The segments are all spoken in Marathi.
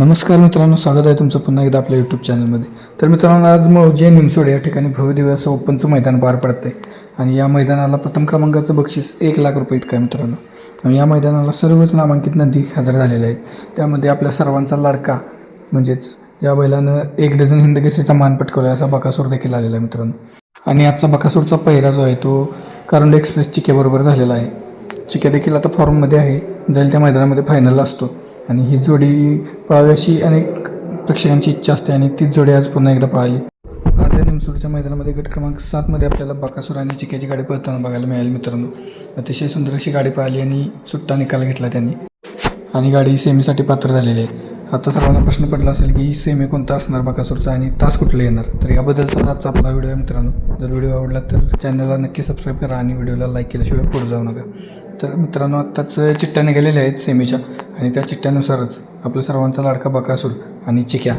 नमस्कार मित्रांनो स्वागत आहे तुमचं पुन्हा एकदा आपल्या यूट्यूब चॅनलमध्ये तर मित्रांनो आज मौजे निमसोड या ठिकाणी भव्य दिवस ओपनचं मैदान पार पडतं आहे आणि या मैदानाला प्रथम क्रमांकाचं बक्षीस एक लाख रुपये इतकं आहे मित्रांनो. आणि या मैदानाला सर्वच नामांकित नदी हजर झालेल्या आहेत. त्यामध्ये आपल्या सर्वांचा लाडका म्हणजेच या बैलानं एक डझन हिंदकेसरीचा मान पटकवला असा बकासूर देखील आलेला आहे मित्रांनो. आणि आजचा बकासूरचा पहिरा जो आहे तो कारुंडे एक्सप्रेस चिकेबरोबर झालेला आहे. चिके देखील आता फॉर्ममध्ये आहे. जाईल त्या मैदानामध्ये फायनल असतो. आणि ही जोडी पळावी अशी अनेक प्रेक्षकांची इच्छा असते आणि तीच जोडी आज पुन्हा एकदा पळाली. आज या निमसूरच्या मैदानामध्ये गट क्रमांक सातमध्ये आपल्याला बकासूर आणि चिक्याची गाडी पळताना बघायला मिळाली मित्रांनो. अतिशय सुंदर अशी गाडी पळाली आणि सुट्टा निकाल घेतला त्यांनी. आणि गाडी सेमीसाठी पात्र झालेली आहे. आता सर्वांना प्रश्न पडला असेल की सेमी कोणता असणार बाकासूरचा आणि तास कुठला येणार? तर याबद्दलचा आजचा आपला व्हिडिओ आहे मित्रांनो. जर व्हिडिओ आवडला तर चॅनलला नक्की सबस्क्राईब करा आणि व्हिडिओला लाईक केल्याशिवाय पुढे जाऊ नका. तर मित्रांनो आत्ताच चिठ्ठ्या निघालेल्या आहेत सेमीच्या आणि त्या चिठ्ठ्यानुसारच आपल्या सर्वांचा लाडका बकासूर आणि चिक्या.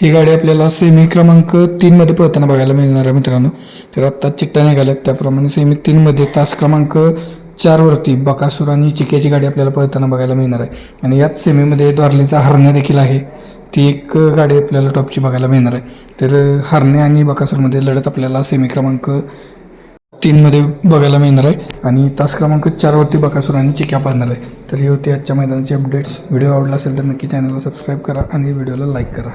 ही गाडी आपल्याला सेमी क्रमांक तीनमध्ये पळताना बघायला मिळणार आहे मित्रांनो. तर आत्ता चिठ्ठ्या निघाल्यात. त्याप्रमाणे सेमी तीनमध्ये तास क्रमांक चारवरती बकासूर आणि चिक्याची गाडी आपल्याला पळताना बघायला मिळणार आहे. आणि याच सेमीमध्ये द्वारलीचा हरण्या देखील आहे. ती एक गाडी आपल्याला टॉपची बघायला मिळणार आहे. तर हरणे आणि बकासूरमध्ये लढत आपल्याला सेमी क्रमांक तीनमध्ये बघायला मिळणार आहे. आणि तास क्रमांक चारवरती बकासूर आणि चिक्या पाहणार आहे. तर हे होती आजच्या मैदानाचे अपडेट्स व्हिडिओ आवडला असेल तर नक्की चॅनलला सबस्क्राईब करा आणि व्हिडिओला लाईक करा.